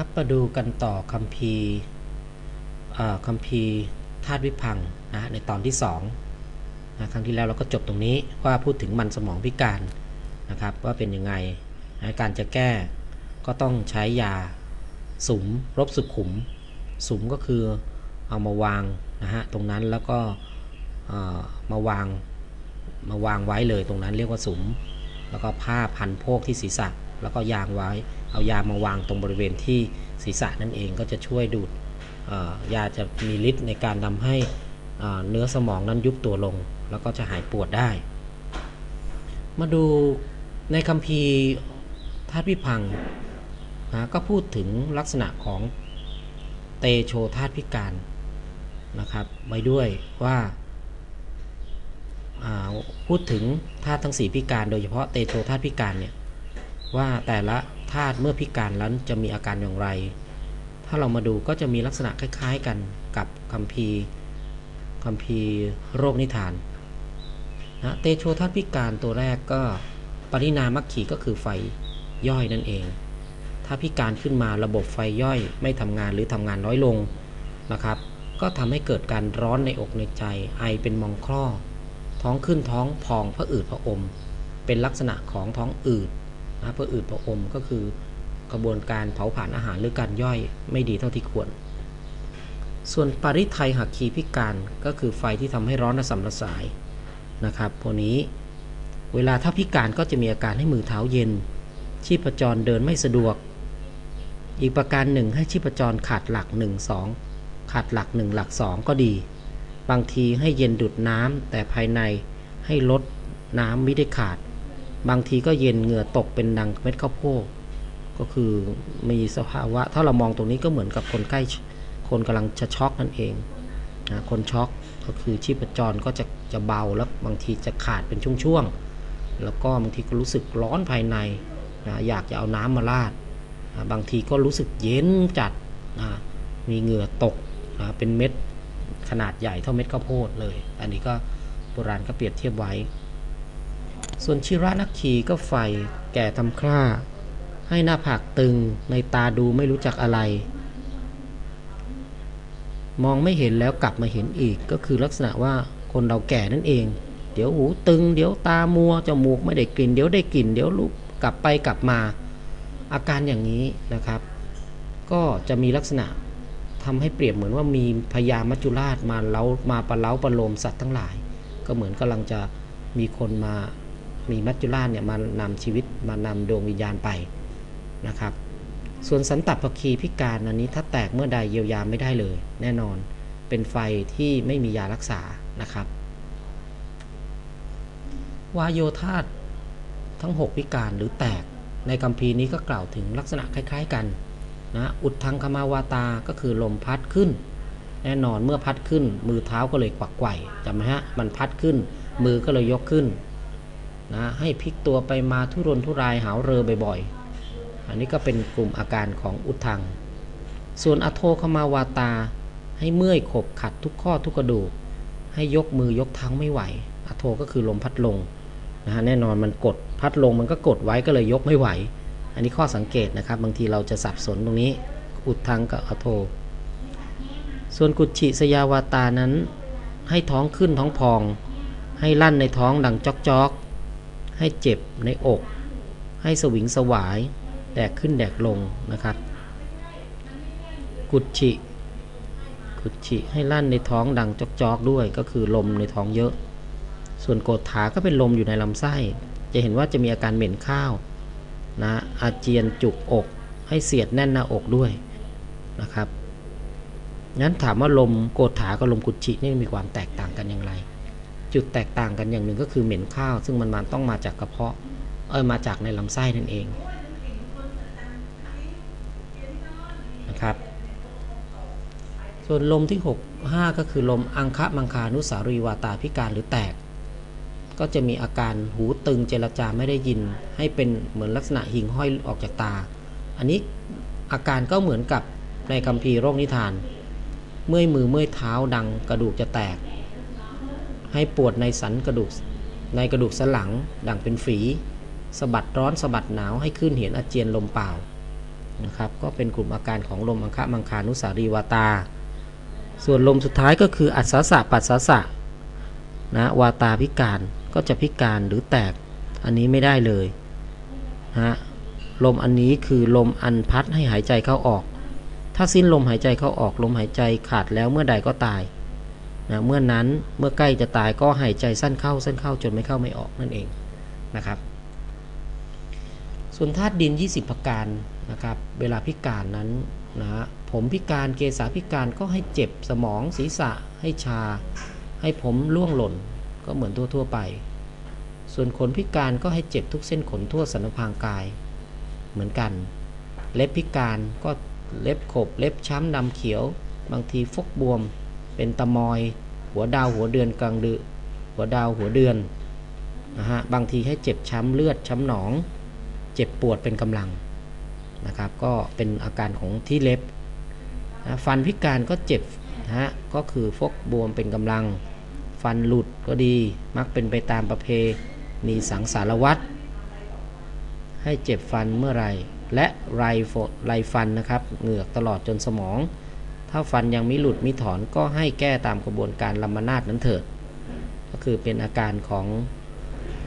ครับมาดูกันต่อคัมภีร์คัมภีร์ธาตุวิพังนะในตอนที่2นะครั้งที่แล้วเราก็จบตรงนี้ว่าพูดถึงมันสมองพิการนะครับว่าเป็นยังไงนะการจะแก้ก็ต้องใช้ยาสุมรบสุขุม สุมก็คือเอามาวางนะฮะตรงนั้นแล้วก็เอ่อมาวางมาวางไว้เลยตรงนั้นเรียกว่าสุม แล้วก็ผ้าพันโพกที่ศีรษะ แล้วก็ยางไว้ เอายามาวางตรงบริเวณที่ศีรษะนั่นเองก็จะช่วยดูดยาจะมีฤทธิ์ในการทำให้เนื้อสมองนั้นยุบตัวลง แล้วก็จะหายปวดได้ มาดูในคัมภีร์ธาตุวิพังนะก็พูดถึงลักษณะของเตโชธาตุพิการนะครับไว้ด้วยว่าพูดถึงธาตุทั้งสี่พิการ โดยเฉพาะเตโชธาตุพิการเนี่ย ว่าแต่ละธาตุเมื่อพิการแล้วจะมีอาการอย่างไร ถ้าเรามาดูก็จะมีลักษณะคล้ายๆกันกับคัมภีร์คัมภีร์โรคนิทานนะเตโชธาตุพิการตัวแรกก็ปรินามัคคีก็คือไฟย่อยนั่นเอง ถ้าพิการขึ้นมาระบบไฟย่อยไม่ทำงานหรือทำงานน้อยลงนะครับ ก็ทำให้เกิดการร้อนในอกในใจ ไอเป็นมองคลอท้องขึ้นท้องพองพระอืดพระอม เป็นลักษณะของท้องอืด นะพระอืดพระอมก็คือกระบวนการเผาผลาญอาหารหรือการย่อยไม่ดีเท่าที่ควร ส่วนปริไทยหักคีพิการก็คือไฟที่ทำให้ร้อนระสำระสายนะครับพวกนี้เวลาถ้าพิการก็จะมีอาการให้มือเท้าเย็น ชีพจรเดินไม่สะดวก อีกประการหนึ่งให้ชีพจรขาดหลัก 1 2 ขาดหลัก 1 หลัก 2 ก็ดี บางทีให้เย็นดุดน้ำแต่ภายในให้ลดน้ำไม่ได้ขาด บางทีก็เย็นเหงื่อตกเป็นดังเม็ดข้าวโพดก็คือมีสภาวะ ถ้าเรามองตรงนี้ก็เหมือนกับคนใกล้คนกำลังจะช็อกนั่นเองนะคนช็อกก็คือชีพจรก็จะจะเบาแล้วบางทีจะขาดเป็นช่วงๆแล้วก็บางทีก็รู้สึกร้อนภายในนะอยากจะเอาน้ำมาราดนะบางทีก็รู้สึกเย็นจัดนะมีเหงื่อตกนะเป็นเม็ดขนาดใหญ่เท่าเม็ดข้าวโพดเลย อันนี้ก็โบราณก็เปรียบเทียบไว้ ส่วนชิระนักขีก็ไฟแก่ทำคร่า ให้หน้าผากตึงในตาดูไม่รู้จักอะไร มองไม่เห็นแล้วกลับมาเห็นอีกก็คือลักษณะว่าคนเราแก่นั่นเอง เดี๋ยวหูตึง เดี๋ยวตามัวจมูกไม่ได้กลิ่น เดี๋ยวได้กลิ่น เดี๋ยวลุกกลับไปกลับมา อาการอย่างนี้นะครับ ก็จะมีลักษณะทำให้เปรียบเหมือนว่ามีพญามัจจุราชมาเล้ามาประเล้าประโลมสัตว์ทั้งหลาย ก็เหมือนกำลังจะมีคนมา มีมัจจุราชเนี่ยมานำชีวิตมานำดวงวิญญาณไปนะครับ ส่วนสันตับพคีพิการอันนี้ถ้าแตกเมื่อใดเยียวยาไม่ได้เลย แน่นอนเป็นไฟที่ไม่มียารักษานะครับวายโยธาตทั้ง 6 พิการหรือแตกในคัมภีนี้ก็กล่าวถึงลักษณะคล้าย ๆกันนะอุดทังคมาวาตาก็คือลมพัดขึ้น แน่นอนเมื่อพัดขึ้น มือเท้าก็เลยกวักไกวจำไหมฮะมันพัดขึ้น มือก็เลยยกขึ้น นะให้พลิกตัวไปมาทุรนทุรายหาวเรือบ่อยๆ อันนี้ก็เป็นกลุ่มอาการของอุดทัง ส่วนอโทคมาวาตา ให้เมื่อยขบขัดทุกข้อทุกกระดูก ให้ยกมือยกเท้าไม่ไหว อโทก็คือลมพัดลงนะฮะแน่นอนมันกดพัดลงมันก็กดไว้ก็เลยยกไม่ไหว อันนี้ข้อสังเกตนะครับ บางทีเราจะสับสนตรงนี้ อุดทังกับอโท ส่วนกุจฉิสยาวาตานั้น ให้ท้องขึ้นท้องพอง ให้ลั่นในท้องดังจอกจอกๆ ให้เจ็บในอก ให้สวิงสวาย แดกขึ้นแดกลงนะครับ กุจฉิกุจฉิให้ลั่นในท้องดังจอกๆด้วยก็คือลมในท้องเยอะ ส่วนโกฏฐาก็เป็นลมอยู่ในลำไส้ จะเห็นว่าจะมีอาการเหม็นข้าวนะอาเจียนจุกอกให้เสียดแน่นหน้าอกด้วยนะครับงั้นถามว่าลมโกฏฐากับลมกุจฉินี่มีความแตกต่างกันอย่างไร จุดแตกต่างกันอย่างหนึ่งก็คือเหม็นข้าว ซึ่งมันมันต้องมาจากกระเพาะเออมาจากในลำไส้นั่นเองนะครับส่วนลมที่ 6 5 ก็คือลมอังคะมังคานุสารีวาตาพิการหรือแตก ก็จะมีอาการหูตึงเจรจาไม่ได้ยิน ให้เป็นเหมือนลักษณะหิ่งห้อยออกจากตา อันนี้อาการก็เหมือนกับในคัมภีร์โรคนิทาน เมื่อยมือเมื่อยเท้าดังกระดูกจะแตก ให้ปวดในสันกระดูกในกระดูกสันหลังดังเป็นฝีสะบัดร้อนสะบัดหนาวให้ขึ้นเห็นอาเจียนลมเปล่านะครับก็เป็นกลุ่มอาการของลมอังคะมังคานุสารีวาตา ส่วนลมสุดท้ายก็คืออัศสะปัสสะสะนะวาตาพิการก็จะพิการหรือแตกอันนี้ไม่ได้เลยนะฮะลมอันนี้คือลมอันพัดให้หายใจเข้าออก ถ้าสิ้นลมหายใจเข้าออกลมหายใจขาดแล้วเมื่อใดก็ตาย นะเมื่อนั้นเมื่อใกล้จะตายก็หายใจสั้นเข้าสั้นเข้าจนไม่เข้าไม่ออกนั่นเองนะครับ ส่วนธาตุดิน 20 ประการนะครับเวลาพิการนั้นนะผมพิการเกษาพิการก็ให้เจ็บสมองศีรษะให้ชา ให้ผมร่วงหล่นก็เหมือนทั่วๆไป ส่วนขนพิการก็ให้เจ็บทุกเส้นขนทั่วสันพางกายเหมือนกัน เล็บพิการก็เล็บขบ เล็บช้ำดำเขียว บางทีฟกบวม เป็นตะมอย หัวดาวหัวเดือนกลางดึหัวดาวหัวเดือนนะฮะบางทีให้เจ็บช้ำเลือดช้ำหนอง เจ็บปวดเป็นกำลังนะครับก็เป็นอาการของที่เล็บนะฟันพิการก็เจ็บนะฮะก็คือฟกบวมเป็นกำลัง ฟันหลุดก็ดีมักเป็นไปตามประเพณีสังสารวัตรให้เจ็บฟันเมื่อไรและไรโฟไรฟันนะครับเหงือกตลอดจนสมอง ถ้าฟันยังไม่หลุดไม่ถอนก็ให้แก้ตามกระบวนการลัมมานาดนั้นเถิด ก็คือเป็นอาการของ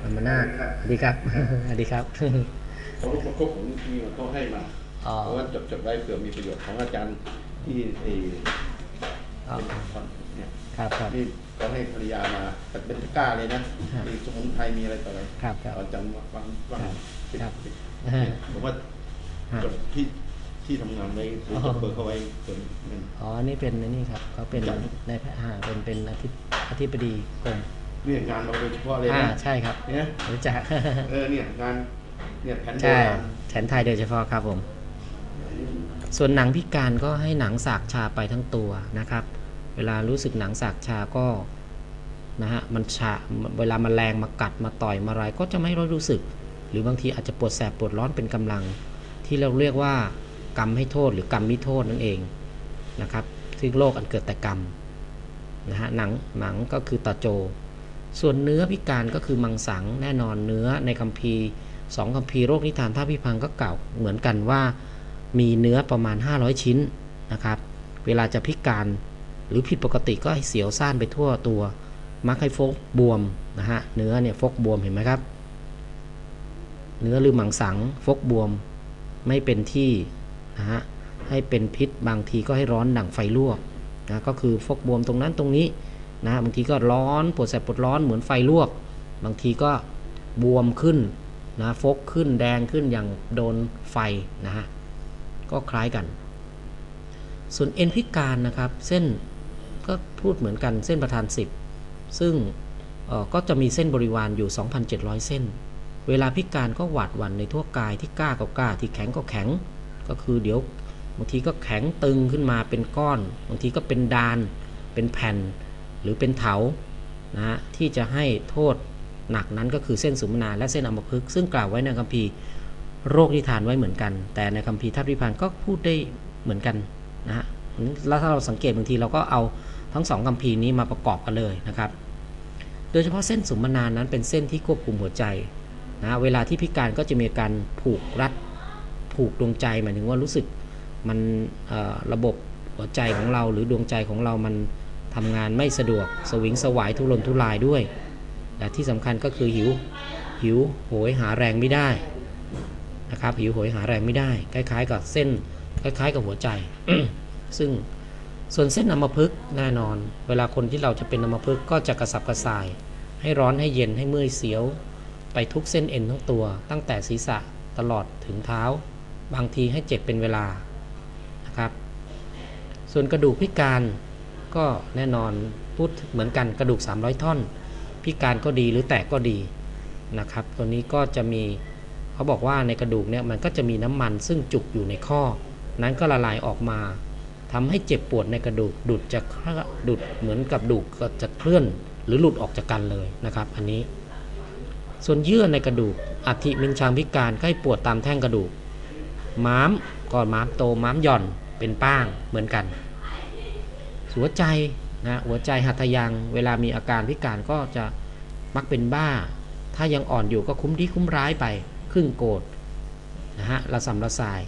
ลัมมานาดสวัสดีครับสวัสดีครับของลูกประคบผมมีมันก็ให้มาอ๋อเพราะว่าจดจดไว้เผื่อมีประโยชน์ของอาจารย์ที่ไอ้อ๋อเป็นคนเนี่ยครับครับนี่ก็ให้ภรรยามาแต่เป็นตะกร้าเลยนะฮะมีสมุนไพรมีอะไรต่ออะไรครับครับอาจารย์วางวางครับปิดครับปิดฮะผมว่าฮะจดที่ ที่ทำงานไว้หรืออ๋อจดเบอร์เข้าไว้ส่วนหนึ่งอ๋อ นี่เป็นนี่ครับเขาเป็นครับนายแพทย์อ่าเป็นเป็นอธิอธิบดีกรมเนี่ยงานเราโดยเฉพาะเลยอ่านะใช่ครับเนี่ยรู้จัก เออเนี่ยงานเนี่ยแผ่นโบใช่ราณแผนไทยโดยเฉพาะครับผม ส่วนหนังพิการก็ให้หนังสากชาไปทั้งตัวนะครับ เวลารู้สึกหนังสากชาก็นะฮะมันชาเวลามันแรงมากัดมาต่อยมาอะไรก็จะไม่รู้สึก หรือบางทีอาจจะปวดแสบปวดร้อนเป็นกำลัง ที่เราเรียกว่า กรรมให้โทษหรือกรรมมิโทษนั่นเองนะครับ ซึ่งโรคอันเกิดแต่กรรมนะฮะหนังหนังก็คือตาโจ ส่วนเนื้อพิการก็คือมังสังแน่นอนเนื้อในคัมภีร์สองคัมภีร์โรคนิทานท่าพิพังก็กล่าวเหมือนกันว่ามีเนื้อประมาณ 500 ชิ้นนะครับ เวลาจะพิการหรือผิดปกติก็เสียวซ่านไปทั่วตัวมักให้ฟกบวมนะฮะเนื้อเนี่ยฟกบวมเห็นไหมครับ เนื้อหรือมังสังฟกบวมไม่เป็นที่ นะฮะให้เป็นพิษบางทีก็ให้ร้อนดั่งไฟลวกนะก็คือฟกบวมตรงนั้นตรงนี้นะบางทีก็ร้อนปวดแสบปวดร้อนเหมือนไฟลวก บางทีก็บวมขึ้นนะฟกขึ้นแดงขึ้นอย่างโดนไฟนะฮะก็คล้ายกัน ส่วนเอ็นพิการนะครับเส้นก็พูดเหมือนกันเส้นประธาน 10 ซึ่งก็จะมีเส้นบริวารอยู่ 2,700 เส้น เวลาพิการก็หวาดหวั่นในทั่วกายที่กล้าก็กล้าที่แข็งก็แข็ง ก็คือเดี๋ยวบางทีก็แข็งตึงขึ้นมาเป็นก้อน บางทีก็เป็นดาน เป็นแผ่น หรือเป็นเถานะฮะที่จะให้โทษหนักนั้นก็คือเส้นสุมนาและเส้นอัมพฤกษ์ซึ่งกล่าวไว้ในคัมภีร์โรคนิทานไว้เหมือนกัน แต่ในคัมภีร์ทัพพิพันธ์ก็พูดได้เหมือนกันนะฮะแล้วถ้าเราสังเกตบางทีเราก็เอาทั้งสองคัมภีร์นี้มาประกอบกันเลยนะครับ โดยเฉพาะเส้นสุมนานั้นเป็นเส้นที่ควบคุมหัวใจนะเวลาที่พิการก็จะมีการผูกรัด ผูกดวงใจหมายถึงว่ารู้สึกมันระบบหัวใจของเราหรือดวงใจของเรามันทำงานไม่สะดวก สวิงสวายทุรนทุรายด้วยและที่สำคัญก็คือหิวหิวโหยหาแรงไม่ได้นะครับหิวโหยหาแรงไม่ได้ คล้าย ๆ กับเส้นคล้ายๆ กับหัวใจ ซึ่งส่วนเส้นอัมพฤกษ์แน่นอน เวลาคนที่เราจะเป็นอัมพฤกษ์ก็จะกระสับกระส่าย ให้ร้อนให้เย็นให้เมื่อยเสียว ไปทุกเส้นเอ็นทั้งตัว ตั้งแต่ศีรษะตลอดถึงเท้า บางทีให้เจ็บเป็นเวลานะครับ ส่วนกระดูกพิการก็แน่นอนพูดเหมือนกันกระดูก 300 ท่อน พิการก็ดีหรือแตกก็ดีนะครับ ตัวนี้ก็จะมีเขาบอกว่าในกระดูกเนี่ยมันก็จะมีน้ำมันซึ่งจุกอยู่ในข้อ นั้นก็ละลายออกมาทำให้เจ็บปวดในกระดูกดุดจะดุดเหมือนกับดูกก็จะเคลื่อนหรือหลุดออกจากกันเลยนะครับ อันนี้ ส่วนเยื่อในกระดูกอัฐิมินชางพิการก็ให้ปวดตามแท่งกระดูก ม้ามก่อนม้ามโตม้ามหย่อนเป็นป้างเหมือนกันหัวใจนะหัวใจหัตถยังเวลามีอาการพิการก็จะมักเป็นบ้า ถ้ายังอ่อนอยู่ก็คุ้มดีคุ้มร้ายไป ครึ่งโกรธนะฮะระสำระสาย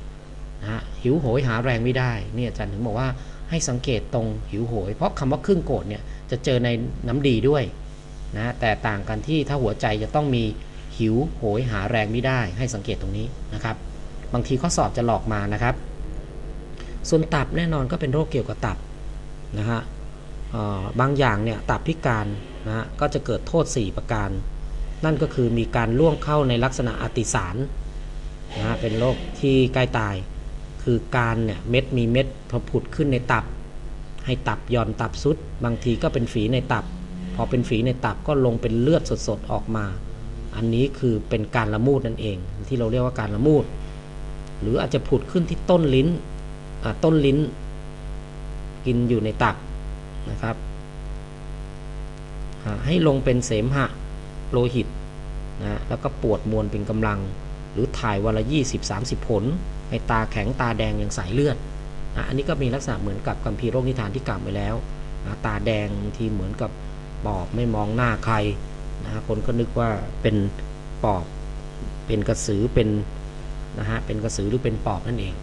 นะฮะหิวโหยหาแรงไม่ได้เนี่ยอาจารย์ถึงบอกว่าให้สังเกตตรงหิวโหย เพราะคำว่าครึ่งโกรธเนี่ยจะเจอในน้ำดีด้วยนะแต่ต่างกันที่ถ้าหัวใจจะต้องมีหิวโหยหาแรงไม่ได้ ให้สังเกตตรงนี้นะครับ บางทีข้อสอบจะหลอกมานะครับ ส่วนตับแน่นอนก็เป็นโรคเกี่ยวกับตับนะฮะบางอย่างเนี่ยตับพิการนะฮะก็จะเกิดโทษ 4 ประการ นั่นก็คือมีการล่วงเข้าในลักษณะอติสารนะฮะเป็นโรคที่ใกล้ตาย คือการเนี่ยเม็ดมีเม็ดพอผุดขึ้นในตับ ให้ตับย่อนตับซุด บางทีก็เป็นฝีในตับ พอเป็นฝีในตับก็ลงเป็นเลือดสดๆออกมา อันนี้คือเป็นการละมูดนั่นเอง ที่เราเรียกว่าการละมูด หรืออาจจะผุดขึ้นที่ต้นลิ้นต้นลิ้น กินอยู่ในตับนะครับ ให้ลงเป็นเสมหะโลหิตนะแล้วก็ปวดมวลเป็นกำลัง หรือถ่ายวันละ20-30 ผล ให้ตาแข็งตาแดงอย่างสายเลือดนะอันนี้ก็มีลักษณะเหมือนกับกัมพีโรคนิทานที่กล่าวไปแล้วนะตาแดงบางทีเหมือนกับปอบไม่มองหน้าใครนะคนก็นึกว่าเป็นปอบเป็นกระสือเป็น นะฮะเป็นกระสือหรือเป็นปอบนั่นเอง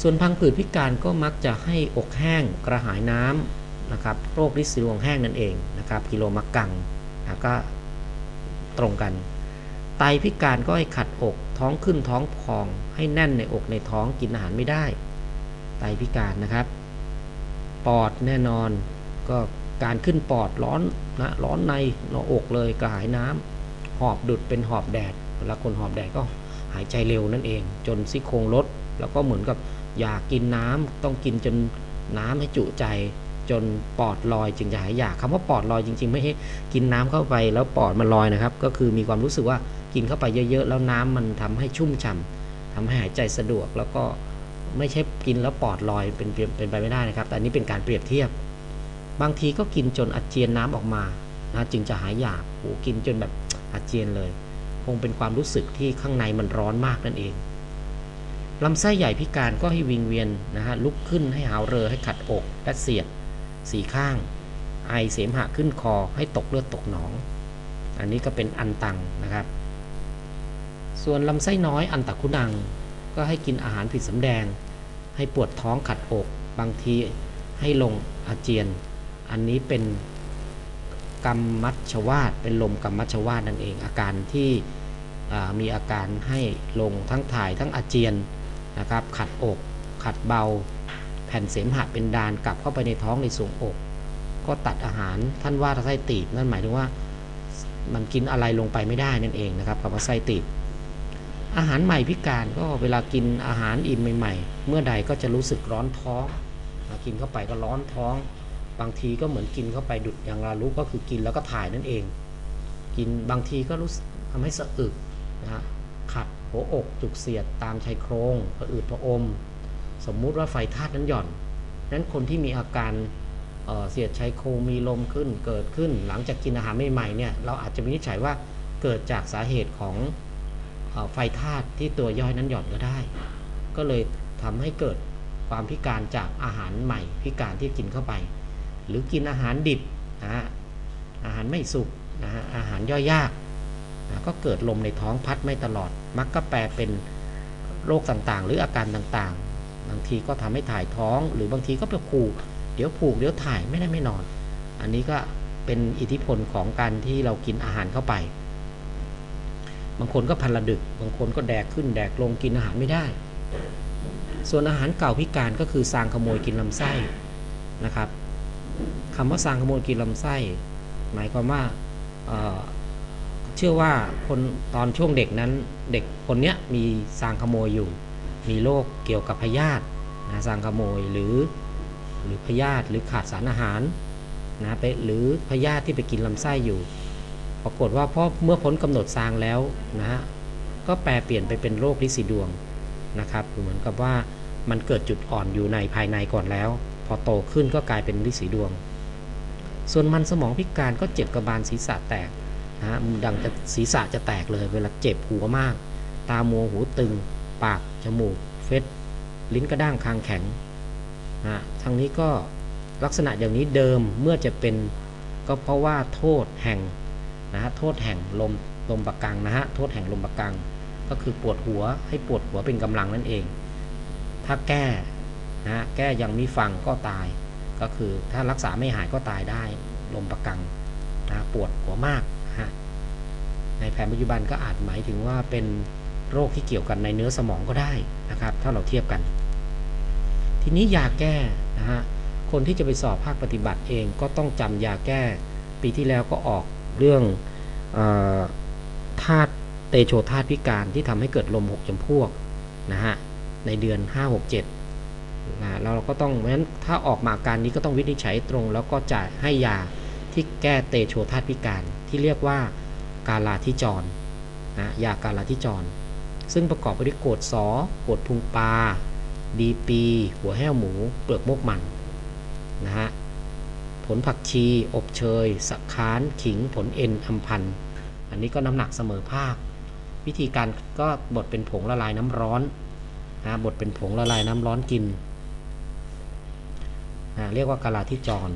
ส่วนพังผืดพิการก็มักจะให้อกแห้งกระหายน้ำนะครับโรคลินสีดวงแห้งนั่นเองนะครับกิโลมักกังนะก็ตรงกัน ไตพิการก็ให้ขัดอกท้องขึ้นท้องพอง ให้แน่นในอกในท้องกินอาหารไม่ได้ ไตพิการนะครับ ปอดแน่นอนก็การขึ้นปอดร้อนนะร้อนในหน้าอกเลยกระหายน้ำหอบดุดเป็นหอบแดด เวลาคนหอบแดดก็หายใจเร็วนั่นเอง จนซี่โครงลด แล้วก็เหมือนกับอยากกินน้ำต้องกินจนน้ำให้จุใจ จนปอดลอยจึงจะหายอยากคำว่าปอดลอยจริง ๆ ไม่ให้กินน้ำเข้าไปแล้วปอดมันลอยนะครับ ก็คือมีความรู้สึกว่ากินเข้าไปเยอะๆ แล้วน้ำมันทำให้ชุ่มฉ่ำทำให้หายใจสะดวกแล้วก็ไม่ใช่กินแล้วปอดลอยเป็นเป็นไปไม่ได้นะครับ แต่อันนี้เป็นการเปรียบเทียบ บางทีก็กินจนอาเจียนน้ำออกมานะจึงจะหายอยากโอ้กินจนแบบอาเจียนเลย งเป็นความรู้สึกที่ข้างในมันร้อนมากนั่นเองลำไส้ใหญ่พิการก็ให้วิงเวียนนะฮะลุกขึ้นให้หาวเรอให้ขัดอกและเสียด สีข้าง ไอเสมหะขึ้นคอให้ตกเลือดตกหนอง อันนี้ก็เป็นอันตังนะครับ ส่วนลำไส้น้อยอันตะคุนัง ก็ให้กินอาหารผิดสำแดง ให้ปวดท้องขัดอก บางทีให้ลงอาเจียน อันนี้เป็น กรรมมัชวาตเป็นลมกรรมมัชวาตนั่นเอง อาการที่มีอาการให้ลงทั้งถ่ายทั้งอาเจียนนะครับ ขัดอก ขัดเบา แผ่นเสมหะเป็นดานกลับเข้าไปในท้องในสวงอก ก็ตัดอาหารท่านว่าไส้ตีบนั่นหมายถึงว่ามันกินอะไรลงไปไม่ได้นั่นเองนะครับคำว่าไส้ตีบอาหารใหม่พิการก็เวลากินอาหารอิ่มใหม่ ๆ เมื่อใดก็จะรู้สึกร้อนท้อง กินเข้าไปก็ร้อนท้อง บางทีก็เหมือนกินเข้าไปดุดอย่างรารู้ก็คือกินแล้วก็ถ่ายนั่นเอง กินบางทีก็รู้สึกทำให้สะอึกนะฮะขัดหัวอกจุกเสียดตามชายโครงผะอืดผะอม สมมุติว่าไฟธาตุนั้นหย่อนนั้นคนที่มีอาการเเสียดชายโครงมีลมขึ้นเกิดขึ้นหลังจากกินอาหารใหม่ๆเนี่ยเราอาจจะวินิจฉัยว่าเกิดจากสาเหตุของออไฟธาตุที่ตัวย่อยนั้นหย่อนก็ได้ ก็เลยทำให้เกิดความพิการจากอาหารใหม่พิการที่กินเข้าไป หรือกินอาหารดิบนะฮะอาหารไม่สุกนะฮะอาหารย่อยยากนะก็เกิดลมในท้องพัดไม่ตลอด มักก็แปลเป็นโรคต่างๆ หรืออาการต่างๆ บางทีก็ทำให้ถ่ายท้อง หรือบางทีก็ไปผูกเดี๋ยวผูกเดี๋ยวถ่ายไม่ได้ไม่นอน อันนี้ก็เป็นอิทธิพลของการที่เรากินอาหารเข้าไป บางคนก็พันละดึก บางคนก็แดกขึ้นแดกลงกินอาหารไม่ได้ ส่วนอาหารเก่าพิการก็คือซางขโมยกินลำไส้นะครับ คำว่าซางขโมยกินลำไส้ หมายความว่าเชื่อว่าคนตอนช่วงเด็กนั้นเด็กคนนี้มีซางขโมยอยู่ มีโรคเกี่ยวกับพยาธินะซางขโมยหรือหรือพยาธิหรือขาดสารอาหารนะไปหรือพยาธิที่ไปกินลำไส้อยู่ ปรากฏว่าพอเมื่อพ้นกำหนดซางแล้วนะฮะก็แปลเปลี่ยนไปเป็นโรคลินสีดวงนะครับเหมือนกับว่ามันเกิดจุดอ่อนอยู่ในภายในก่อนแล้ว พอโตขึ้นก็กลายเป็นลินสีดวง ส่วนมันสมองพิการก็เจ็บกระบาลศีรษะแตกนะฮะดังจะศีรษะจะแตกเลย เวลาเจ็บหัวมาก ตามัวหูตึง ปาก จมูก เฟสลิ้นกระด้างคางแข็งนะทั้งนี้ก็ลักษณะอย่างนี้เดิมเมื่อจะเป็นก็เพราะว่าโทษแห่งนะฮะโทษแห่งลมลมปะกังนะฮะโทษแห่งลมปะกัง ก็คือปวดหัวให้ปวดหัวเป็นกำลังนั่นเอง ถ้าแก้ นะแก้ยังม่ฟังก็ตาย ก็คือถ้ารักษาไม่หายก็ตายได้ ลมประกังนะปวดหัวมากฮะในแผนปัจจุบันก็อาจหมายถึงว่าเป็นโรคที่เกี่ยวกันในเนื้อสมองก็ได้นะครับ ถ้าเราเทียบกัน ทีนี้ยาแก้นะฮะคนที่จะไปสอบภาคปฏิบัติเองก็ต้องจำยาแก้ ปีที่แล้วก็ออกเรื่องธาตุเตโชธาตุพิการที่ทำให้เกิดลมหกจำพวกนะฮะในเดือน 5 6 7 นะเราก็ต้องเพราะฉะนั้นถ้าออกมาอาการนี้ก็ต้องวินิจฉัยตรง แล้วก็จะให้ยาที่แก้เตโชธาตุพิการ ที่เรียกว่ากาลาทิจรนะยากาลาทิจร ซึ่งประกอบไปด้วยโกรดสอโกรดพุงปลาดีปี หัวแห้วหมู เปลือกมกมันนะฮะผลผักชี อบเชยสะค้านขิงผลเอ็นอัมพันอันนี้ก็น้ำหนักเสมอภาค วิธีการก็บดเป็นผงละลายน้ำร้อนนะบดเป็นผงละลายน้ำร้อนกิน เรียกว่ากาลาทิจร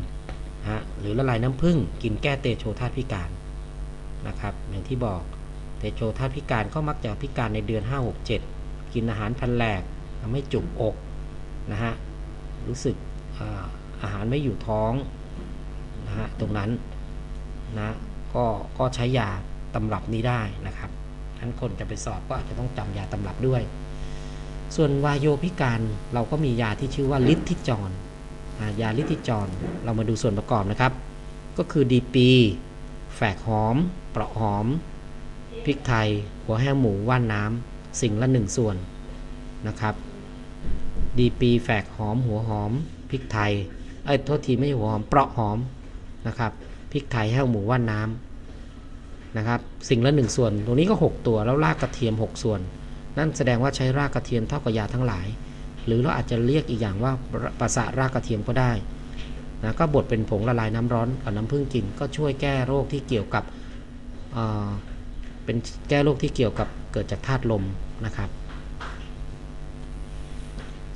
นะหรือละลายน้ำผึ้งกินแก้เตโชธาตุพิการนะครับอย่างที่บอกเตโชธาตุพิการก็มักจะพิการในเดือน 5 6 7 กินอาหารพันแหลกทำให้จุกอกนะฮะรู้สึกอาหารไม่อยู่ท้องนะฮะตรงนั้นนะก็ก็ใช้ยาตำรับนี้ได้นะครับทั้นคนจะไปสอบก็อาจจะต้องจำยาตำรับด้วย ส่วนวายโยพิการเราก็มียาที่ชื่อว่าลิทธิจร ยาลิทิจรเรามาดูส่วนประกอบนะครับ ก็คือดีปีแฝกหอม เปราะหอมพริกไทย หัวแห้วหมูว่านน้ำสิ่งละหนึ่งส่วนนะครับดีปีแฝกหอม หัวหอมพริกไทยเอ้ยโทษทีไม่ใช่หัวหอมเปราะหอมนะครับพริกไทยแห้วหมูว่านน้ำนะครับ สิ่งละหนึ่งส่วน ตรงนี้ก็ 6 ตัวแล้วรากกระเทียม 6 ส่วน นั่นแสดงว่าใช้รากกระเทียมเท่ากับยาทั้งหลาย หรือเราอาจจะเรียกอีกอย่างว่าประสะรากกระเทียมก็ได้นะก็บดเป็นผงละลายน้ำร้อนกับน้ำผึ้งกิน ก็ช่วยแก้โรคที่เกี่ยวกับเเป็นแก้โรคที่เกี่ยวกับเกิดจากธาตุลมนะครับ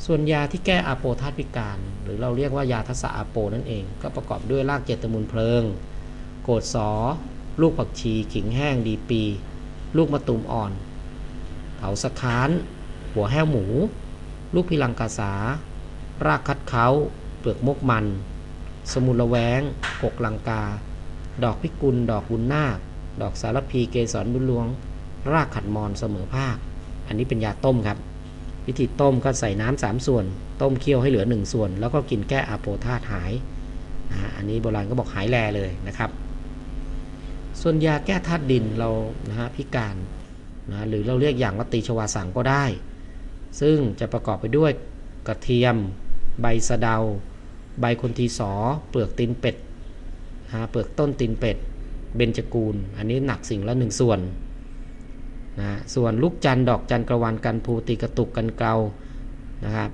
ส่วนยาที่แก้อาโปธาตุพิการ หรือเราเรียกว่ายาทัศอาโปนั่นเอง ก็ประกอบด้วยรากเจตมูลเพลิง โกดสอ ลูกผักชี ขิงแห้งดีปี ลูกมะตูมอ่อนเถาสะค้าน หัวแห้วหมู ลูกพิลังกาสา รากคัดเขาเปลือกมกมัน สมุนละแวงกกลังกา ดอกพิกุล ดอกบุญนาค ดอกสารพีเกสรบุญหลวง รากขัดมอนเสมอภาค อันนี้เป็นยาต้มครับ วิธีต้มก็ใส่น้ำสามส่วน ต้มเคี่ยวให้เหลือ1ส่วน แล้วก็กินแก้อาโปธาตหาย อันนี้โบราณก็บอกหายแลเลยนะครับ ส่วนยาแก้ธาตุดินเรานะฮะพิการนะหรือเราเรียกอย่างว่าตีชวาสังก็ได้ ซึ่งจะประกอบไปด้วยกระเทียม ใบสะเดา ใบคนทีสอ เปลือกตีนเป็ดนะฮะเปลือกต้นตีนเป็ด เบญจกูล อันนี้หนักสิ่งละหนึ่งส่วนนะส่วนลูกจันดอกจันกระวานกันภูตีกระตุกกันเกลานะครับ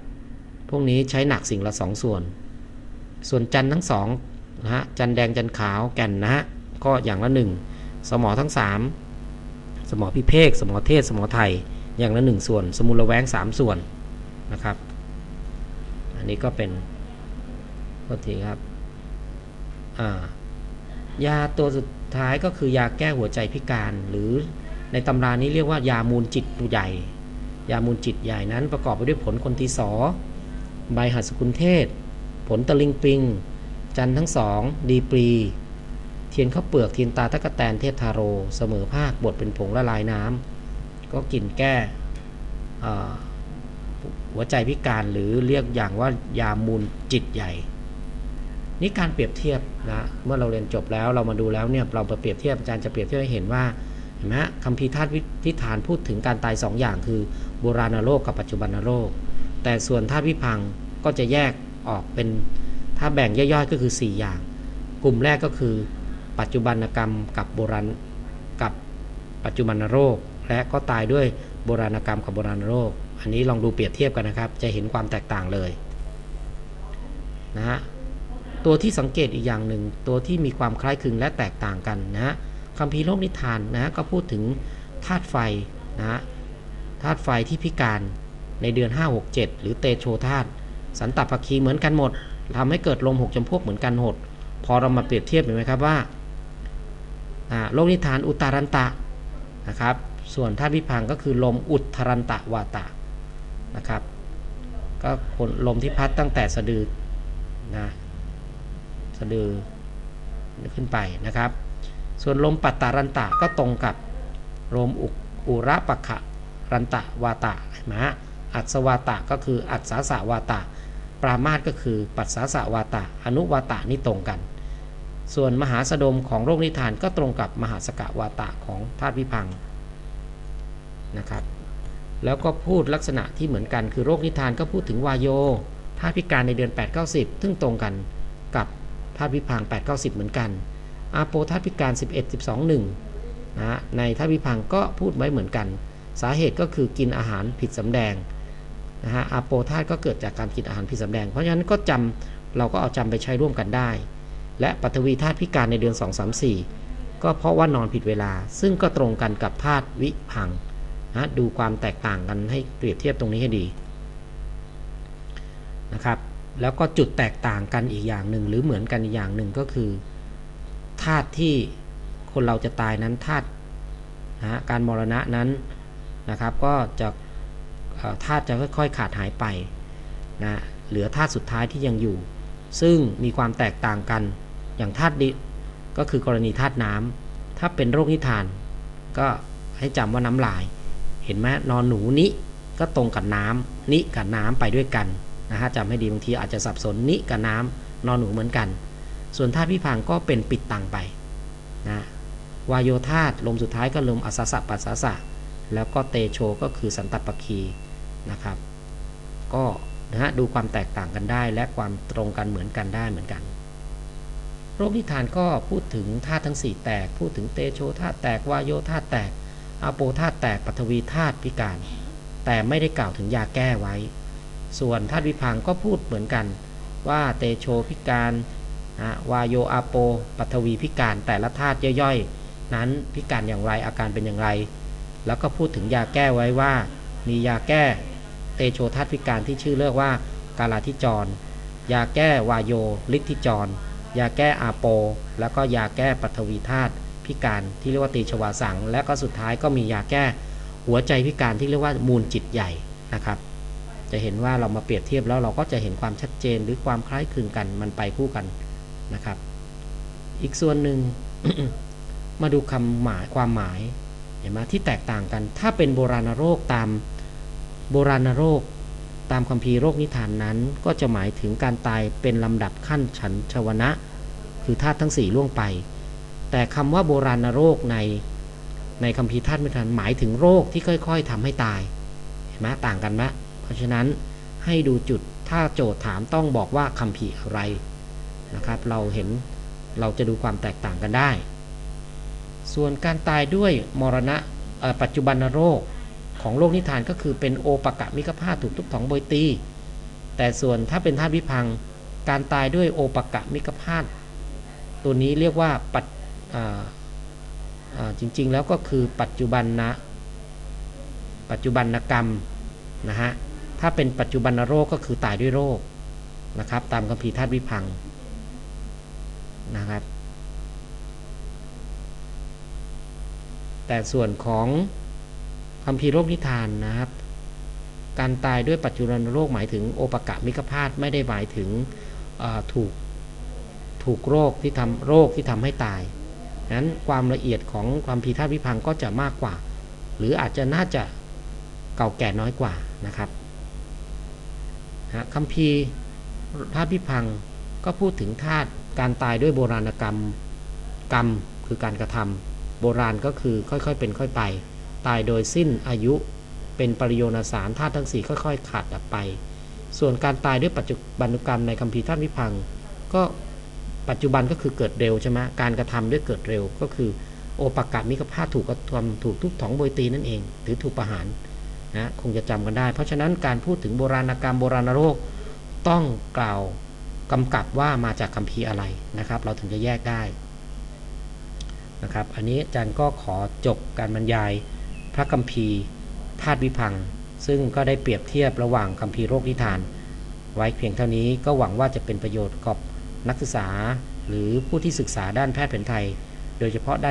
พวกนี้ใช้หนักสิ่งละสองส่วน ส่วนจันทั้งสองนะฮะจันแดงจันขาวแก่นนะฮะก็อย่างละหนึ่งสมอทั้งสามสมอพิเภกสมอเทศสมอไทย อย่างละหนึ่งส่วน สมุนละแวงสามส่วนนะครับ อันนี้ก็เป็นโทษทีครับายาตัวสุดท้ายก็คือยาแก้หัวใจพิการ หรือในตำรานี้เรียกว่ายามูลจิตใหญ่ ยามูลจิตใหญ่นั้นประกอบไปด้วยผลคนทีสอใบหัสกุลเทศ ผลตะลิงปิง จันทั้งสองดีปรี เทียนข้าวเปลือกเทียนตาตะกะแตนเทพทาโร เสมอภาคบดเป็นผงละลายน้ำ ก็กินแก้หัวใจพิการหรือเรียกอย่างว่ายามูลจิตใหญ่ นี่การเปรียบเทียบนะเมื่อเราเรียนจบแล้วเรามาดูแล้วเนี่ยเราเปรียบเทียบอาจารย์จะเปรียบเทียบให้เห็นว่าเห็นไหมฮะคำพีร์ธาตุพิธานพูดถึงการตาย2ออย่างคือโบราณโรคกับปัจจุบันโรค แต่ส่วนธาตุพิพังก็จะแยกออกเป็นถ้าแบ่งย่อยๆก็คือ 4 อย่าง กลุ่มแรกก็คือ ปัจจุบันกรรมกับโบราณกับปัจจุบันโรค และก็ตายด้วยโบราณกรรมกับโบราณโรค อันนี้ลองดูเปรียบเทียบกันนะครับ จะเห็นความแตกต่างเลยนะฮะตัวที่สังเกตอีกอย่างหนึ่ง ตัวที่มีความคล้ายคลึงและแตกต่างกันนะฮะคัมภีโลกนิทานนะก็พูดถึงธาตุไฟนะฮะธาตุไฟที่พิการในเดือน 5 6 7 หรือเตโชธาตุสันตภคีเหมือนกันหมดทำให้เกิดลมหกจำพวกเหมือนกันหมด พอเรามาเปรียบเทียบเห็นไหมครับว่าโลกนิทานอุตารันตะนะครับ ส่วนธาตุวิพังก็คือลมอุดทรันตะวาตะนะครับก็ลมที่พัดตั้งแต่สะดือนะสะดือขึ้นไปนะครับ ส่วนลมปัตตารันตะก็ตรงกับลมอุอุระปะขะรันตะวาตะเห็นไหมฮะอัศวาตะก็คืออัศสาสะวาตะ ปรามาสก็คือปัสสาสวาตะ อนุวาตะนี่ตรงกัน ส่วนมหาสดมของโรคนิทานก็ตรงกับมหาสกะวาตะของธาตุวิพัง์ นะครับแล้วก็พูดลักษณะที่เหมือนกันคือโรคนิทานก็พูดถึงวายโยธาตุพิการในเดือน 8 9 0 ซึ่งตรงกันกับธาตุวิพัง 8 9 0 เหมือนกัน อาโปธาตุพิการ 11 12 1นะฮะในธาตุวิพังก็พูดไว้เหมือนกัน สาเหตุก็คือกินอาหารผิดสำแดงนะฮะอาโปธาตุก็เกิดจากการกินอาหารผิดสำแดง เพราะฉะนั้นก็จำเราก็เอาจำไปใช้ร่วมกันได้ และปัทวีธาตุพิการในเดือน 2 3 4 ก็เพราะว่านอนผิดเวลา ซึ่งก็ตรงกันกับธาตุวิพัง์ นะดูความแตกต่างกันให้เปรียบเทียบตรงนี้ให้ดีนะครับ แล้วก็จุดแตกต่างกันอีกอย่างหนึ่ง หรือเหมือนกันอีกอย่างหนึ่งก็คือธาตุที่คนเราจะตายนั้นธาตุนะการมรณะนั้นนะครับ ก็จะธาตุจะค่อยๆขาดหายไปนะเหลือธาตุสุดท้ายที่ยังอยู่ ซึ่งมีความแตกต่างกันอย่างธาตุดิก็คือกรณีธาตุน้ำถ้าเป็นโรคนิทาน ก็ให้จำว่าน้ำลาย เห็นไหมนอนหนูนิก็ตรงกับน้ำนิกับน้ำไปด้วยกันนะฮะจำให้ดีบางทีอาจจะสับสนนิกับน้ำนอนหนูเหมือนกัน ส่วนธาตุพิพังก็เป็นปิดตังไปนะวายโยธาตลมสุดท้ายก็ลมอสสสะปัสสะสะแล้วก็เตโชก็คือสันตปคีนะครับ ก็นะฮะดูความแตกต่างกันได้ และความตรงกันเหมือนกันได้เหมือนกันโรคนิทานก็พูดถึงธาตุทั้ง 4 แตก พูดถึงเตโชธาตุแตกวายโยธาตุแตก อาโปธาตุแตกปัทวีธาตุพิการ แต่ไม่ได้กล่าวถึงยาแก้ไว้ ส่วนธาตุวิพังก็พูดเหมือนกัน ว่าเตโชพิการวายโยอาโปปัทวีพิการแต่ละธาตุย่อยๆ นั้นพิการอย่างไรอาการเป็นอย่างไร แล้วก็พูดถึงยาแก้ไว้ว่า มียาแก้เตโชธาตุพิการที่ชื่อเรียกว่ากาลาทิจร ยาแก้วายโยลิทธิจร ยาแก้อาโป แล้วก็ยาแก้ปัทวีธาตุ พิการที่เรียกว่าตีชวาสัง และก็สุดท้ายก็มียาแก้หัวใจพิการที่เรียกว่ามูลจิตใหญ่นะครับ จะเห็นว่าเรามาเปรียบเทียบแล้วเราก็จะเห็นความชัดเจนหรือความคล้ายคลึงกันมันไปคู่กันนะครับ อีกส่วนหนึ่งมาดูคำหมายความหมายเห็นไหมที่แตกต่างกัน ถ้าเป็นโบราณโรคตามโบราณโรคตามคัมภีร์โรคนิทานนั้น ก็จะหมายถึงการตายเป็นลำดับขั้นฉันชวนะ คือธาตุทั้งสี่ล่วงไป แต่คำว่าโบราณโรคในในคัมภีร์ธาตุนิทานหมายถึงโรคที่ค่อย ๆทำให้ตายเห็นไหมต่างกันไหมเพราะฉะนั้นให้ดูจุดถ้าโจทย์ถามต้องบอกว่าคัมภีร์อะไรนะครับ เราเห็นเราจะดูความแตกต่างกันได้ ส่วนการตายด้วยมรณะปัจจุบันโรคของโรคนิทานก็คือเป็นโอปกะมิกภาพถูกทุบถองโบยตี แต่ส่วนถ้าเป็นธาตุวิพัง การตายด้วยโอปกะมิกภาพตัวนี้เรียกว่าปัจ จริงๆแล้วก็คือปัจจุบันนะปัจจุบันกรรมนะฮะถ้าเป็นปัจจุบันโรคก็คือตายด้วยโรคนะครับตามคัมภีร์ธาตุวิพังนะครับ แต่ส่วนของคัมภีร์โรคนิทานนะครับ การตายด้วยปัจจุบันโรคหมายถึงโอปกะมิกพาตไม่ได้หมายถึงถูกถูกโรคที่ทำโรคที่ทำให้ตาย นั้นความละเอียดของความพีธาตุวิพังก็จะมากกว่า หรืออาจจะน่าจะเก่าแก่น้อยกว่านะครับนะคัมภีธาตุวิพังก็พูดถึงธาตุการตายด้วยโบราณกรรมกรรมคือการกระทำโบราณก็คือค่อยๆ เป็นค่อยไป ตายโดยสิ้นอายุเป็นปริโยนสารธาตุทั้งสี่ค่อย ๆ ขาดดับไป ส่วนการตายด้วยปัจจุบันกรรมในคัมภีธาตุวิพังก็ ปัจจุบันก็คือเกิดเร็วใช่ไหมการกระทำด้วยเกิดเร็วก็คือ โอปากะมิกภาพถูกกระทำถูกทุบถองโบยตีนั่นเอง หรือถูกประหารนะคงจะจำกันได้ เพราะฉะนั้นการพูดถึงโบราณกรรมโบราณโรคต้องกล่าวกำกับว่ามาจากคัมภีร์อะไรนะครับ เราถึงจะแยกได้นะครับ อันนี้อาจารย์ก็ขอจบการบรรยายพระคัมภีร์ธาตุวิพัง ซึ่งก็ได้เปรียบเทียบระหว่างคัมภีร์โรคนิทาน ไว้เพียงเท่านี้ก็หวังว่าจะเป็นประโยชน์กับ นักศึกษาหรือผู้ที่ศึกษาด้านแพทย์แผนไทย โดยเฉพาะด้าน